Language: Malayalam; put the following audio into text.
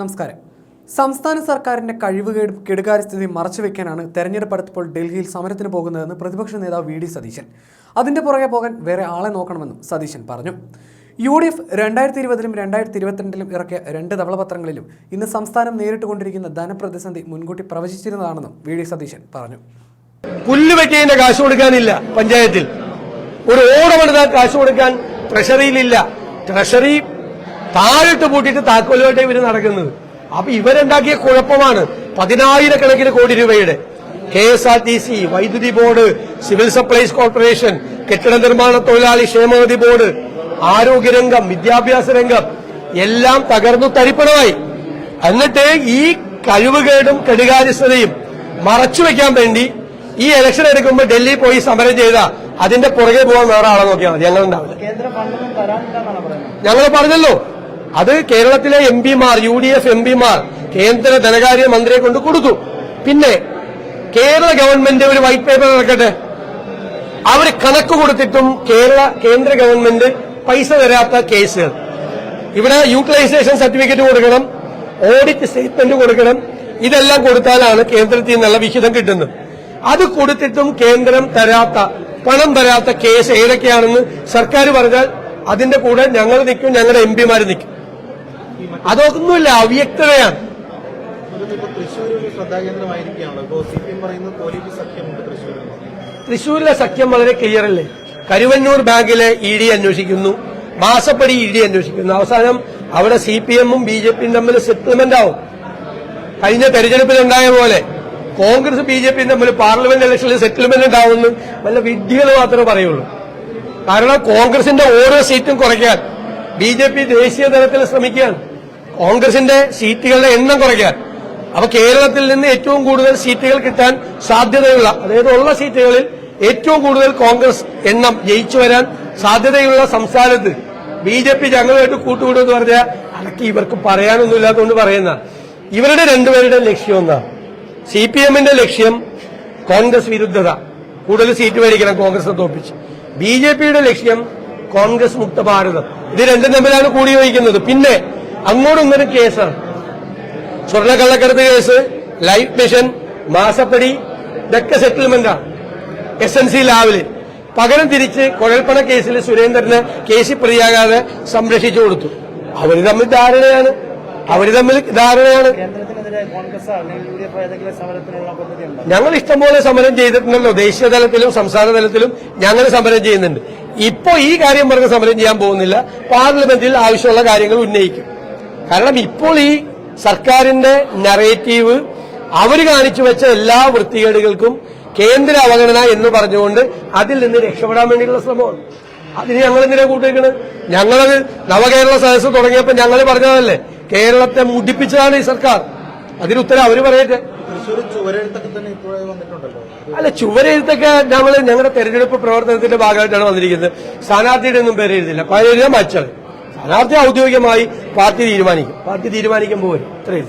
നമസ്കാരം. സംസ്ഥാന സർക്കാരിന്റെ കഴിവുകേടും കെടുകാര്യസ്ഥിതി മറച്ചുവെക്കാനാണ് തെരഞ്ഞെടുപ്പ് അടുത്തപ്പോൾ ഡൽഹിയിൽ സമരത്തിന് പോകുന്നതെന്ന് പ്രതിപക്ഷ നേതാവ് വി ഡി സതീശൻ. അതിന്റെ പുറകെ പോകാൻ വേറെ ആളെ നോക്കണമെന്നും സതീശൻ പറഞ്ഞു. യു ഡി എഫ് രണ്ടായിരത്തി ഇരുപതിലും രണ്ടായിരത്തി ഇരുപത്തിരണ്ടിലും ഇറക്കിയ രണ്ട് ധവളപത്രങ്ങളിലും ഇന്ന് സംസ്ഥാനം നേരിട്ട് കൊണ്ടിരിക്കുന്ന ധനപ്രതിസന്ധി മുൻകൂട്ടി പ്രവചിച്ചിരുന്നതാണെന്നും വി ഡി സതീശൻ പറഞ്ഞു. പുല്ല് വെട്ടിയതിന്റെ കാശ് കൊടുക്കാനില്ല പഞ്ചായത്തിൽ. ഒരു ഓടമെടുത്താൽ കാശ് കൊടുക്കാൻ ട്രഷറിയിലില്ല ട്രഷറി താഴിട്ട് പൂട്ടിയിട്ട് താക്കോലുമായിട്ട് ഇവർ നടക്കുന്നത്. അപ്പൊ ഇവരുണ്ടാക്കിയ കുഴപ്പമാണ്? പതിനായിരക്കണക്കിന് കോടി രൂപയുടെ K S R T C വൈദ്യുതി ബോർഡ് സിവിൽ സപ്ലൈസ് കോർപ്പറേഷൻ കെട്ടിട നിർമ്മാണ തൊഴിലാളി ക്ഷേമനിധി ബോർഡ് ആരോഗ്യരംഗം വിദ്യാഭ്യാസ രംഗം എല്ലാം തകർന്നു തരിപ്പണമായി. എന്നിട്ട് ഈ കഴിവുകേടും കെടുകാര്യസ്ഥതയും മറച്ചുവെക്കാൻ വേണ്ടി ഈ ഇലക്ഷൻ എടുക്കുമ്പോൾ ഡൽഹി പോയി സമരം ചെയ്ത അതിന്റെ പുറകെ പോകാൻ വേറെ ആളെ നോക്കിയാൽ മതി. ഞങ്ങളുണ്ടാവില്ല. ഞങ്ങൾ പറഞ്ഞല്ലോ അത് കേരളത്തിലെ എം പിമാർ യു ഡി എഫ് എം പിമാർ കേന്ദ്ര ധനകാര്യ മന്ത്രിയെ കൊണ്ട് കൊടുത്തു. പിന്നെ കേരള ഗവൺമെന്റ് ഒരു വൈറ്റ് പേപ്പർ ഇറക്കട്ടെ. അവർ കണക്ക് കൊടുത്തിട്ടും കേരള കേന്ദ്ര ഗവൺമെന്റ് പൈസ തരാത്ത കേസുകൾ. ഇവിടെ യൂട്ടിലൈസേഷൻ സർട്ടിഫിക്കറ്റ് കൊടുക്കണം ഓഡിറ്റ് സ്റ്റേറ്റ്മെന്റ് കൊടുക്കണം ഇതെല്ലാം കൊടുത്താലാണ് കേന്ദ്രത്തിൽ നിന്നുള്ള വിഹിതം കിട്ടുന്നത്. അത് കൊടുത്തിട്ടും കേന്ദ്രം തരാത്ത പണം തരാത്ത കേസ് ഏതൊക്കെയാണെന്ന് സർക്കാർ പറഞ്ഞാൽ അതിന്റെ കൂടെ ഞങ്ങൾ നിൽക്കും ഞങ്ങളുടെ എം പിമാർ നിൽക്കും. അതൊന്നുമില്ല അവ്യക്തതയാണ്. തൃശൂരിലെ സഖ്യം വളരെ ക്ലിയർ അല്ലേ കരുവന്നൂർ ബാങ്കിലെ ഇ ഡി അന്വേഷിക്കുന്നു. മാസപ്പടി ഇ ഡി അന്വേഷിക്കുന്നു. അവസാനം അവിടെ സി പി എമ്മും ബി ജെ പിയും തമ്മിൽ സെറ്റിൽമെന്റ് ആവും. കഴിഞ്ഞ തെരഞ്ഞെടുപ്പിലുണ്ടായ പോലെ കോൺഗ്രസ് ബി ജെ പിയും തമ്മിൽ പാർലമെന്റ് ഇലക്ഷനിൽ സെറ്റിൽമെന്റ് ഉണ്ടാവുമെന്ന് വല്ല വിഡ്ഢികൾ മാത്രമേ പറയുള്ളൂ. കാരണം കോൺഗ്രസിന്റെ ഓരോ സീറ്റും കുറയ്ക്കാൻ ബി ജെ പി ദേശീയ തലത്തിൽ ശ്രമിക്കുകയാണ്. കോൺഗ്രസിന്റെ സീറ്റുകളുടെ എണ്ണം കുറയ്ക്കാൻ. അപ്പൊ കേരളത്തിൽ നിന്ന് ഏറ്റവും കൂടുതൽ സീറ്റുകൾ കിട്ടാൻ സാധ്യതയുള്ള അതായത് ഉള്ള സീറ്റുകളിൽ ഏറ്റവും കൂടുതൽ കോൺഗ്രസ് എണ്ണം ജയിച്ചു വരാൻ സാധ്യതയുള്ള സംസ്ഥാനത്ത് ബി ജെ പി ഞങ്ങളുമായിട്ട് കൂട്ടുകൂടുമെന്ന് പറഞ്ഞാൽ അതൊക്കെ ഇവർക്ക് പറയാനൊന്നും ഇല്ലാത്തതുകൊണ്ട് പറയുന്ന. ഇവരുടെ രണ്ടുപേരുടെ ലക്ഷ്യം എന്താ? സി പി എമ്മിന്റെ ലക്ഷ്യം കോൺഗ്രസ് വിരുദ്ധത. കൂടുതൽ സീറ്റ് മേടിക്കണം കോൺഗ്രസിനെ തോപ്പിച്ച്. ബി ജെ പിയുടെ ലക്ഷ്യം കോൺഗ്രസ് മുക്ത ഭാരതം ഇത് രണ്ടും തമ്മിലാണ് കൂടി വഹിക്കുന്നത് പിന്നെ അങ്ങോട്ടും ഇങ്ങോട്ടും കേസാണ് സ്വർണക്കള്ളക്കടത്ത് കേസ് ലൈഫ് മിഷൻ മാസപ്പടി ഇതൊക്കെ സെറ്റിൽമെന്റാണ് എസ് എൻ സി ലാവിൽ. പകരം തിരിച്ച് കുഴൽപ്പണ കേസിൽ സുരേന്ദ്രന് കേസിൽ പ്രതിയാകാതെ സംരക്ഷിച്ചു കൊടുത്തു. അവർ തമ്മിൽ ധാരണയാണ്. അവർ തമ്മിൽ ധാരണയാണ്. ഞങ്ങൾ ഇഷ്ടംപോലെ സമരം ചെയ്തിട്ടുണ്ടല്ലോ. ദേശീയ തലത്തിലും സംസ്ഥാന തലത്തിലും ഞങ്ങൾ സമരം ചെയ്യുന്നുണ്ട്. ഇപ്പോ ഈ കാര്യം പറഞ്ഞ് സമരം ചെയ്യാൻ പോകുന്നില്ല. പാർലമെന്റിൽ ആവശ്യമുള്ള കാര്യങ്ങൾ ഉന്നയിക്കും. കാരണം ഇപ്പോൾ ഈ സർക്കാരിന്റെ നറേറ്റീവ് അവർ കാണിച്ചു വെച്ച എല്ലാ വൃത്തികേടുകൾക്കും കേന്ദ്ര അവഗണന എന്ന് പറഞ്ഞുകൊണ്ട് അതിൽ നിന്ന് രക്ഷപ്പെടാൻ വേണ്ടിയുള്ള ശ്രമമാണ്. അതിന് ഞങ്ങൾ എന്തിനാ കൂട്ടിരിക്കുന്നത് ഞങ്ങളത് നവകേരള സദസ് തുടങ്ങിയപ്പോൾ ഞങ്ങൾ പറഞ്ഞതല്ലേ കേരളത്തെ മുടിപ്പിച്ചതാണ് ഈ സർക്കാർ. അതിന് ഉത്തരം അവർ പറയട്ടെ. അല്ല ചുവരെഴുത്തൊക്കെ ഞങ്ങൾ ഞങ്ങളുടെ തെരഞ്ഞെടുപ്പ് പ്രവർത്തനത്തിന്റെ ഭാഗമായിട്ടാണ് വന്നിരിക്കുന്നത്. സ്ഥാനാർത്ഥിയുടെ ഒന്നും പേര് എഴുതില്ല പഴയ സ്ഥാനാർത്ഥി ഔദ്യോഗികമായി പാർട്ടി തീരുമാനിക്കും. പാർട്ടി തീരുമാനിക്കുമ്പോൾ വരും. ഇത്രയും